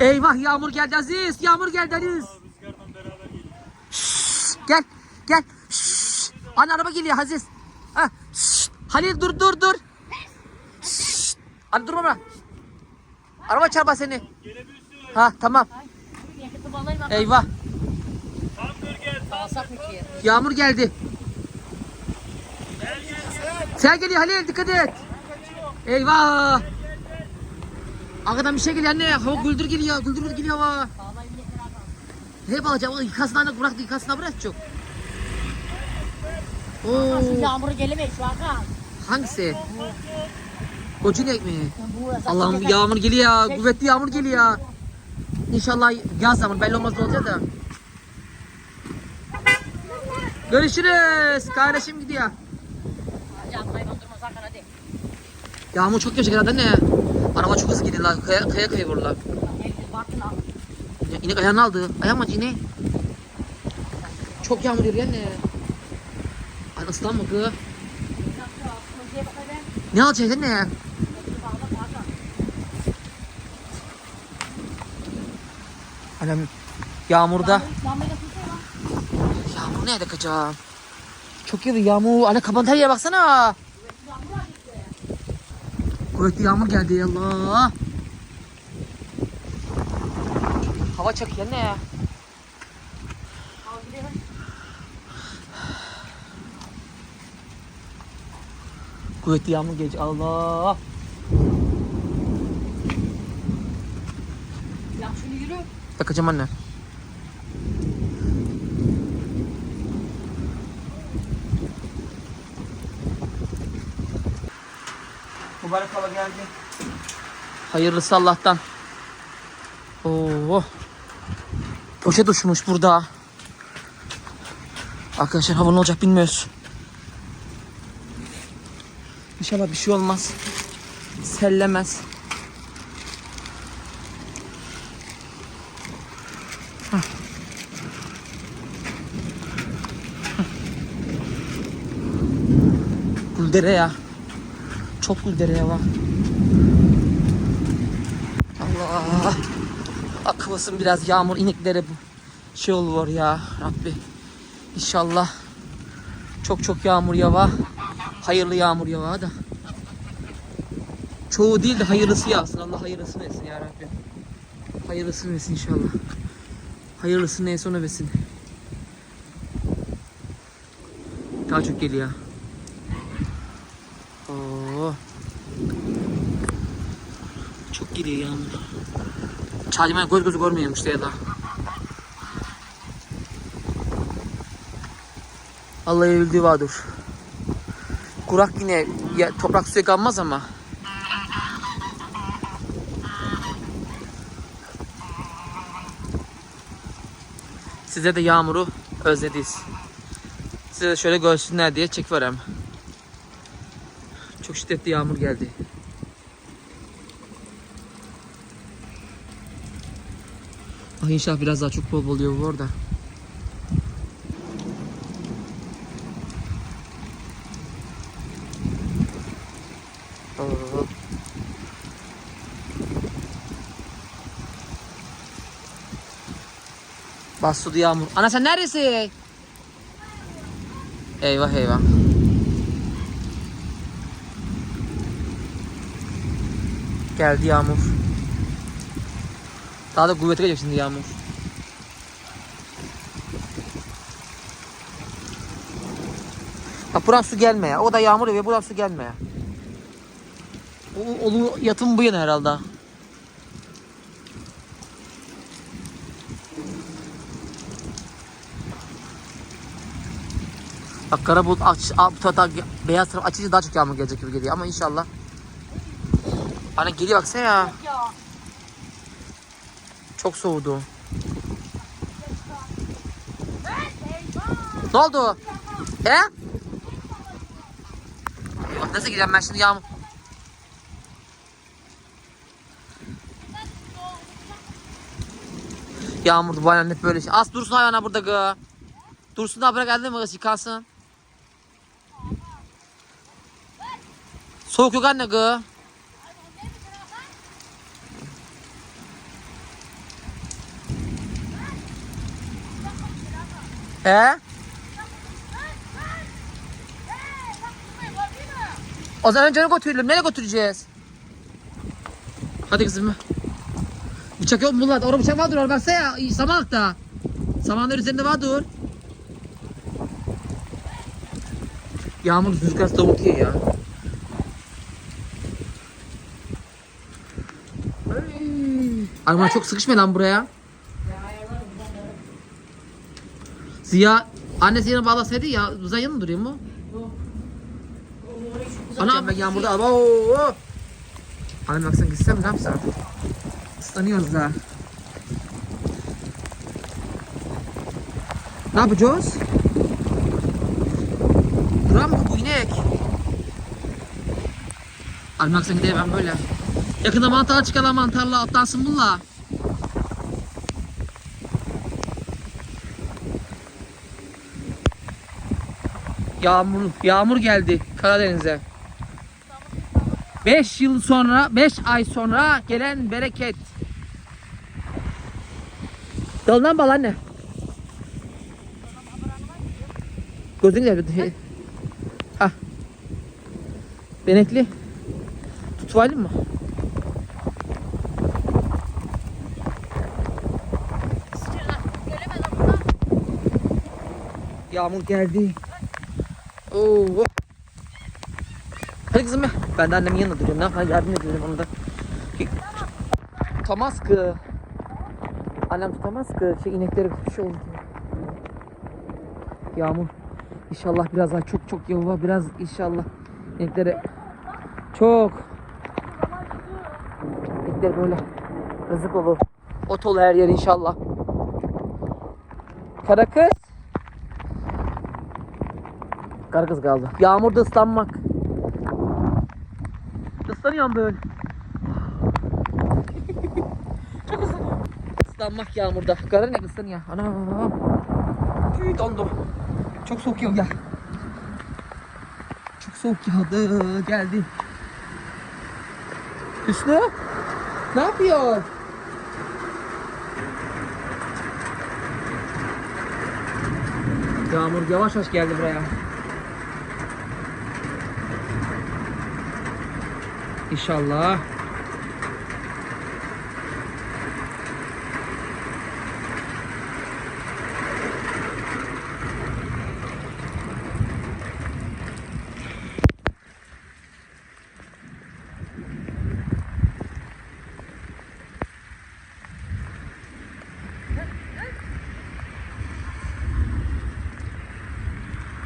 Eyvah yağmur geldi Aziz. Yağmur geldi Aziz. Rüzgarla beraber geliyor. Şşş, gel gel. Şşş. Anne araba geliyor Aziz. Ha. şşş. Halil dur dur dur. Şşş. Anne durma bana. Araba çarpar seni. Ha tamam. Eyvah. Yağmur geldi. Sen geliyor Halil dikkat et. Eyvah. Arkadan bir şey geliyor anne. Hava güldür geliyor. Güldür güldür geliyor hava. Hep alacağım. Yıkasına anne bırak yıkasına bırak çok. Şimdi Oo. yağmuru gelemeyiz şu an. Hangisi? Koçun ekmeği. Allah'ım yağmur geliyor. Kuvvetli yağmur geliyor. İnşallah yaz zaman belli olmaz ne olacak da. Görüşürüz. Kardeşim gidiyor. Hakan. Yağmur çok yaşa herhalde ne? Araba çok hızlı gidiyor lan. Kaya kaya, kaya al. Ya, inek ayağını aldı. Ayağım acı ne? Çok yağmur yağıyor ne? Ay ıslanma kız. Projeye bak hadi. Ne alacaksın ne? Bağla Hakan. Annem yağmurda. Yağmur nerede kaçacağım? Çok iyi yağmur. Anne kapan her yere baksana. Kuvvetli yağmur geldi ya Allah. Hava ne ya? Al gidelim. Kuvvetli yağmur gelecek Allah. Yak şunu yürü. Takacağım anne. Mübarek hava geldi. Hayırlısı Allah'tan. Oo. Poşet uçmuş burada. Arkadaşlar hava ne olacak bilmiyoruz. İnşallah bir şey olmaz. Sellemez. Güldere ya. Çok güldere ya var. Allah. Akıvasın biraz yağmur ineklere bu şey olur ya Rabbi. İnşallah çok çok yağmur yava. Hayırlı yağmur yava da. Çoğu değil de hayırlısı yağsın. Allah hayırlısını etsin ya Rabbi. Hayırlısını versin inşallah. Hayırlısı neyse onu versin. Daha çok geliyor. Oo. Çok geliyor yağmur. Çağcıma göz gözü görmüyormuş diye da. Allah'ı bildiği vardır. Kurak yine ya, toprak suya kalmaz ama. Size de yağmuru özlediyiz. Size de şöyle görsünler diye çekiverem. Çok şiddetli yağmur geldi. Ah inşallah biraz daha çok bol oluyor bu orada. Oo. Bastı yağmur. Ana sen neredesin? Eyvah eyvah. Geldi yağmur. Daha da kuvvete gelecek şimdi yağmur. Bak buradan su gelme ya. O da yağmur ve buradan su gelme ya. O, olu yatım bu yana herhalde. Bak kara bulut aç, bu tarafta beyaz taraf açınca daha çok yağmur gelecek gibi geliyor ama inşallah. Ana geliyor baksana ya. Çok soğudu. Ne oldu? He? Nasıl gireceğim ben şimdi yağmur. Yağmurdu bu hep böyle şey. As dursun hayvana burada gı. Dursun da bırak elde mi kız yıkansın. Soğuk yok anne gı. He? O zaman önce götürelim. Nereye götüreceğiz? Hadi kızım. Bıçak yok mu bunlar? Orada bıçak vardır orada baksana ya. Samanlıkta. Samanlar üzerinde vardır. Yağmur rüzgar soğutuyor ya. Ay buna çok sıkışma lan buraya. Ziya annesi yerine bağlasaydı ya Ziya yanında duruyor mu? Ana ben yağmurda abo. Anne baksana gitsem ne yapsam? Islanıyoruz da. Ne yapacağız? Duran mı bu inek? Anne baksana gidelim ben böyle. Yakında mantarla çıkarlar mantarla atlansın bununla. Yağmur, yağmur geldi Karadeniz'e. 5 yıl sonra, 5 ay sonra gelen bereket. Dalından bal anne. Gözün gel. Ha. Benekli. Tutuvaylı mı? Yağmur geldi. Oo. Hadi kızım ya. Ben de annemin yanında duruyorum. Ne yapayım? Yardım ediyorum onu da. Tutamaz ki. Annem tutamaz ki. Şey inekleri şey oldu. Yağmur. İnşallah biraz daha çok çok yağmur. Biraz inşallah ineklere çok İnekler böyle rızık olur. Ot olur her yer inşallah. Kara kız. Kara kız kaldı. Yağmurda ıslanmak. Islanıyorum böyle. Çok ıslanıyorum. Islanmak yağmurda. Kara ne ıslanıyor? Ana. Tüy dondu. Çok soğuk gel. Çok soğuk yağdı. Geldi. Hüsnü. Ne yapıyor? Yağmur yavaş yavaş geldi buraya. İnşallah.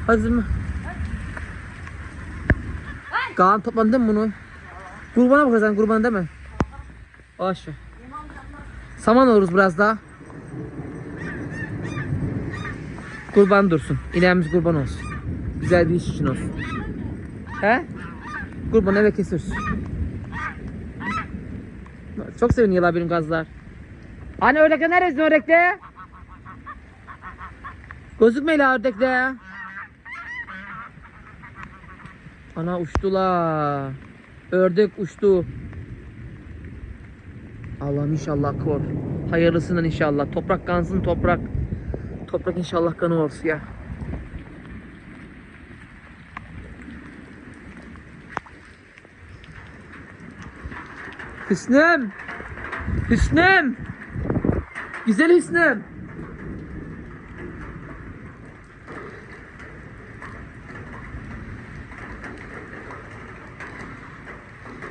Hazır mı? Kaan toplandın mı bunu? Kurbana bak sen kurban değil mi? Ver. Saman oluruz biraz daha. Kurban dursun. İneğimiz kurban olsun. Güzel bir iş için olsun. He? Kurban eve kesiyoruz. Çok seviniyorlar benim gazlar. Hani ördekler neredesin ördekte? Gözükmeyle ördekte. Ana uçtular. Ördek uçtu. Allah'ım inşallah kor. Hayırlısından inşallah. Toprak kansın toprak. Toprak inşallah kanı olsun ya. Hüsnüm. Hüsnüm. Güzel Hüsnüm.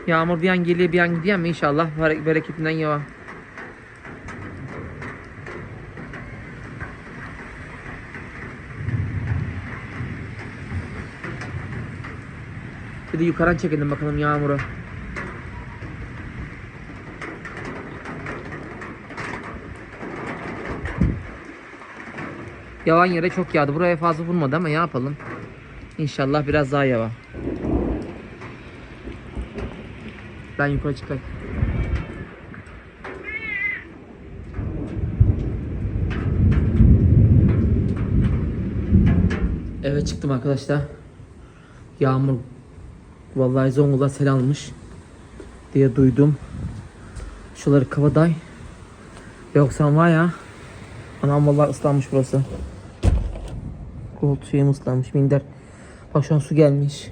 Yağmur bir an geliyor bir an gidiyor ama inşallah bere- bereketinden yava. Bir de yukarıdan çekelim bakalım yağmuru. Yavan yere çok yağdı. Buraya fazla vurmadı ama ne yapalım. İnşallah biraz daha yava. Ben yukarı çıkayım. Evet çıktım arkadaşlar. Yağmur vallahi Zonguldak sel almış diye duydum. Şuları kavaday. Yoksa var ya anam vallahi ıslanmış burası. Şeyim ıslanmış minder. Bak şu an su gelmiş.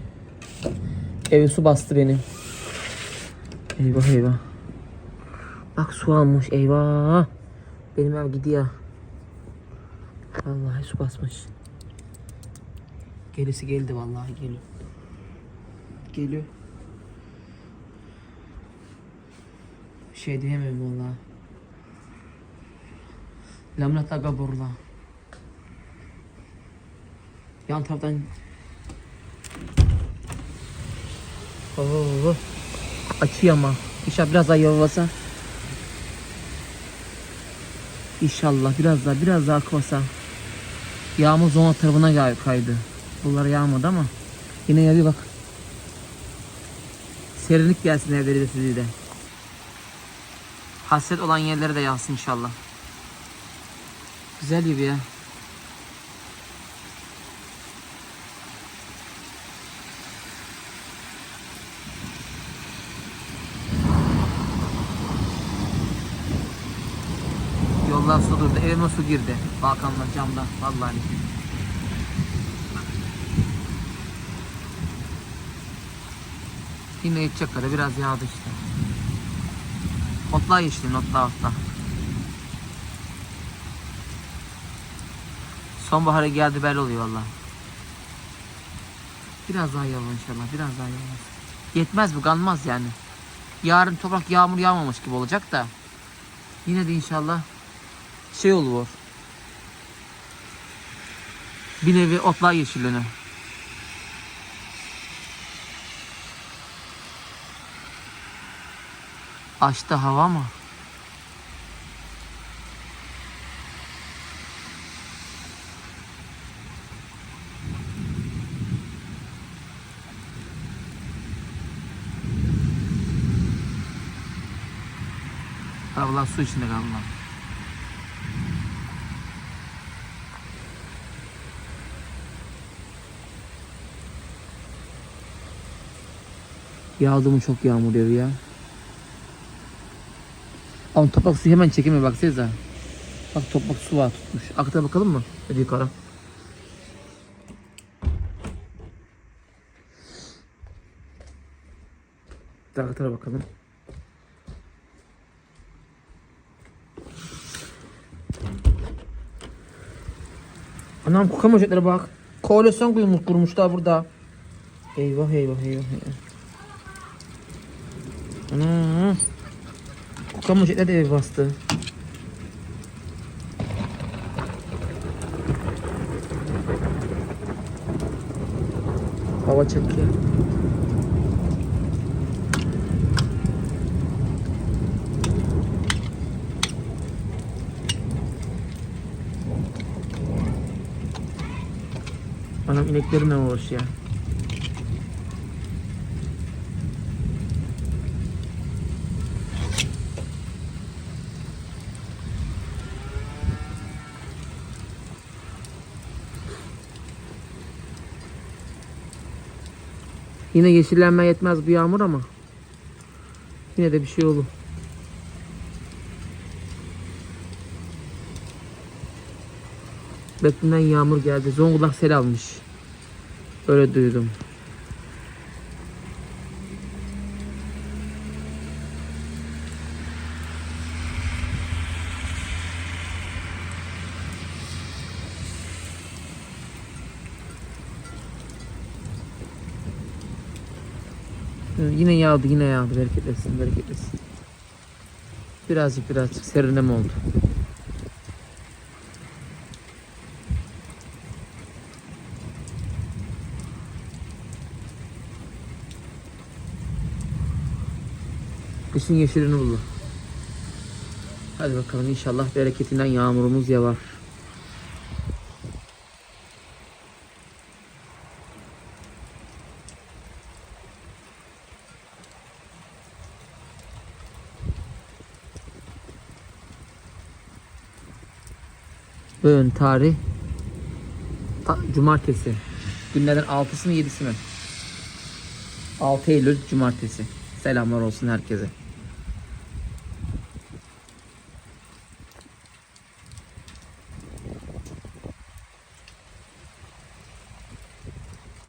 Eve su bastı benim. Eyvah eyvah. Bak su almış eyvah. Benim ev gidiyor. Vallahi su basmış. Gerisi geldi vallahi geliyor. Geliyor. Şey diyemem vallahi. Lamlat aga borla. Yan taraftan Oo. Açıyor ama. İnşallah biraz daha yavulasa. İnşallah biraz daha biraz daha akmasa. Yağmur zona tarafına kaydı. Buralara yağmadı ama yine yağıyor bak. Serinlik gelsin evleri de sizi de. Hasret olan yerlere de yağsın inşallah. Güzel gibi ya. Su girdi. Balkanlar camdan. Vallahi. Yine yetecek kadar biraz yağdı işte. Otlar geçti. Otlar otlar. Sonbahara geldi belli oluyor valla. Biraz daha yağmur inşallah. Biraz daha yağmur. Yetmez bu kalmaz yani. Yarın toprak yağmur yağmamış gibi olacak da. Yine de inşallah şey olur. Bir nevi otlar yeşillenir. Açtı hava mı? Arabalar su içinde kaldılar. Yağdı mı çok yağmur yağıyor ya. Ama toprak suyu hemen çekemiyor baksanıza. Bak toprak su var tutmuş. Akıta bakalım mı? Hadi yukarı. Akıta bakalım. Anam kukamacaklara bak. Koalisyon kurmuş, kurmuşlar burada. Eyvah eyvah eyvah eyvah. Anam. Kukamacaklar da ev bastı. Hava çekiyor. Anam ineklerimle uğraşıyor. Yine yeşillenme yetmez bu yağmur ama yine de bir şey olur. Beklenen yağmur geldi. Zonguldak sel almış. Öyle duydum. Yine yağdı, yine yağdı. Bereketlesin, bereketlesin. Birazcık birazcık serinleme oldu. Kışın yeşilini buldu. Hadi bakalım inşallah bereketinden yağmurumuz yağar. Bugün tarih ta- Cumartesi. Günlerden 6'sı mı 7'si mi? 6 Eylül Cumartesi. Selamlar olsun herkese.